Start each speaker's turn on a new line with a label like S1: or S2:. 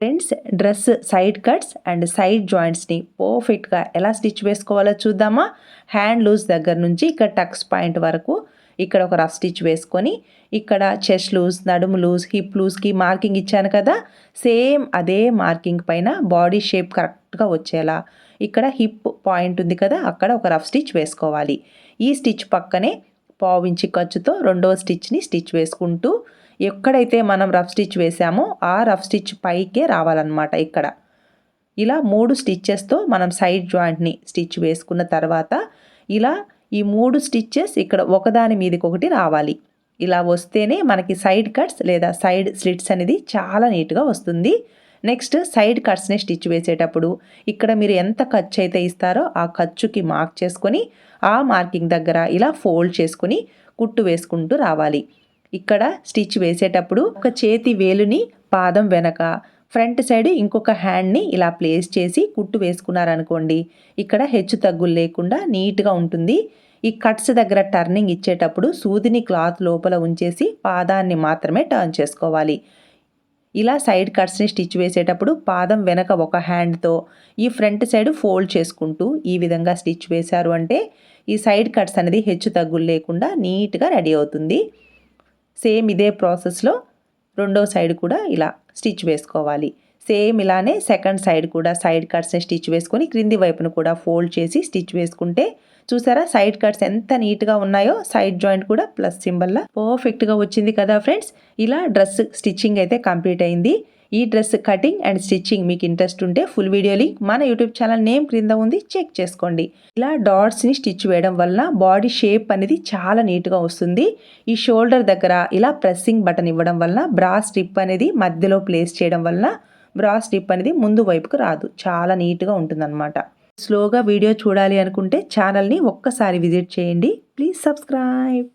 S1: Friends dress side cuts and side జాయింట్స్ని పర్ఫెక్ట్గా ఎలా stitch వేసుకోవాలో చూద్దామా? హ్యాండ్ లూజ్ దగ్గర నుంచి ఇక్కడ టక్స్ పాయింట్ వరకు ఇక్కడ ఒక రఫ్ స్టిచ్ వేసుకొని ఇక్కడ చెస్ట్ లూజ్ నడుము లూజ్ హిప్ లూజ్కి మార్కింగ్ ఇచ్చాను కదా? సేమ్ అదే మార్కింగ్ పైన బాడీ షేప్ కరెక్ట్గా వచ్చేలా ఇక్కడ హిప్ పాయింట్ ఉంది కదా? అక్కడ ఒక రఫ్ స్టిచ్ వేసుకోవాలి. ఈ స్టిచ్ పక్కనే పావించి ఖర్చుతో రెండవ స్టిచ్ని స్టిచ్ వేసుకుంటూ ఎక్కడైతే మనం రఫ్ స్టిచ్ వేసామో ఆ రఫ్ స్టిచ్ పైకే రావాలన్నమాట ఇక్కడ. ఇలా మూడు స్టిచ్చెస్తో మనం సైడ్ జాయింట్ని స్టిచ్ వేసుకున్న తర్వాత ఇలా ఈ మూడు స్టిచ్చెస్ ఇక్కడ ఒకదాని మీదకి ఒకటి రావాలి. ఇలా వస్తేనే మనకి సైడ్ కట్స్ లేదా సైడ్ స్లిట్స్ అనేది చాలా నీట్గా వస్తుంది. నెక్స్ట్ సైడ్ కట్స్ని స్టిచ్ వేసేటప్పుడు ఇక్కడ మీరు ఎంత ఖర్చు అయితే ఇస్తారో ఆ ఖర్చుకి మార్క్ చేసుకొని ఆ మార్కింగ్ దగ్గర ఇలా ఫోల్డ్ చేసుకొని కుట్టు వేసుకుంటూ రావాలి. ఇక్కడ స్టిచ్ వేసేటప్పుడు ఒక చేతి వేలుని పాదం వెనక ఫ్రంట్ సైడ్ ఇంకొక హ్యాండ్ని ఇలా ప్లేస్ చేసి కుట్టు వేసుకున్నారనుకోండి ఇక్కడ హెచ్చు తగ్గులు లేకుండా నీట్గా ఉంటుంది. ఈ కట్స్ దగ్గర టర్నింగ్ ఇచ్చేటప్పుడు సూదిని క్లాత్ లోపల ఉంచేసి పాదాన్ని మాత్రమే టర్న్ చేసుకోవాలి. ఇలా సైడ్ కట్స్ని స్టిచ్ వేసేటప్పుడు పాదం వెనక ఒక హ్యాండ్తో ఈ ఫ్రంట్ సైడ్ ఫోల్డ్ చేసుకుంటూ ఈ విధంగా స్టిచ్ వేశారు అంటే ఈ సైడ్ కట్స్ అనేది హెచ్చు తగ్గులు లేకుండా నీట్గా రెడీ అవుతుంది. సేమ్ ఇదే ప్రాసెస్లో రెండో సైడ్ కూడా ఇలా స్టిచ్ వేసుకోవాలి. సేమ్ ఇలానే సెకండ్ సైడ్ కూడా సైడ్ కట్స్ని స్టిచ్ వేసుకొని క్రింది వైపును కూడా ఫోల్డ్ చేసి స్టిచ్ వేసుకుంటే చూసారా? సైడ్ కట్స్ ఎంత నీట్గా ఉన్నాయో సైడ్ జాయింట్ కూడా ప్లస్ సింబల్లా. పర్ఫెక్ట్గా వచ్చింది కదా ఫ్రెండ్స్? ఇలా డ్రెస్ స్టిచ్చింగ్ అయితే కంప్లీట్ అయింది. ఈ డ్రెస్ కటింగ్ అండ్ స్టిచ్చింగ్ మీకు ఇంట్రెస్ట్ ఉంటే ఫుల్ వీడియో లింక్ మన యూట్యూబ్ ఛానల్ నేమ్ క్రింద ఉంది. చెక్ చేసుకోండి. ఇలా డాట్స్ని స్టిచ్ వేయడం వల్ల బాడీ షేప్ అనేది చాలా నీట్గా వస్తుంది. ఈ షోల్డర్ దగ్గర ఇలా ప్రెస్సింగ్ బటన్ ఇవ్వడం వల్ల బ్రా స్ట్రిప్ అనేది మధ్యలో ప్లేస్ చేయడం వల్ల బ్రా స్ట్రిప్ అనేది ముందు వైపుకు రాదు. చాలా నీట్గా ఉంటుందన్నమాట. స్లోగా వీడియో చూడాలి అనుకుంటే ఛానల్ని ఒక్కసారి విజిట్ చేయండి. Please subscribe.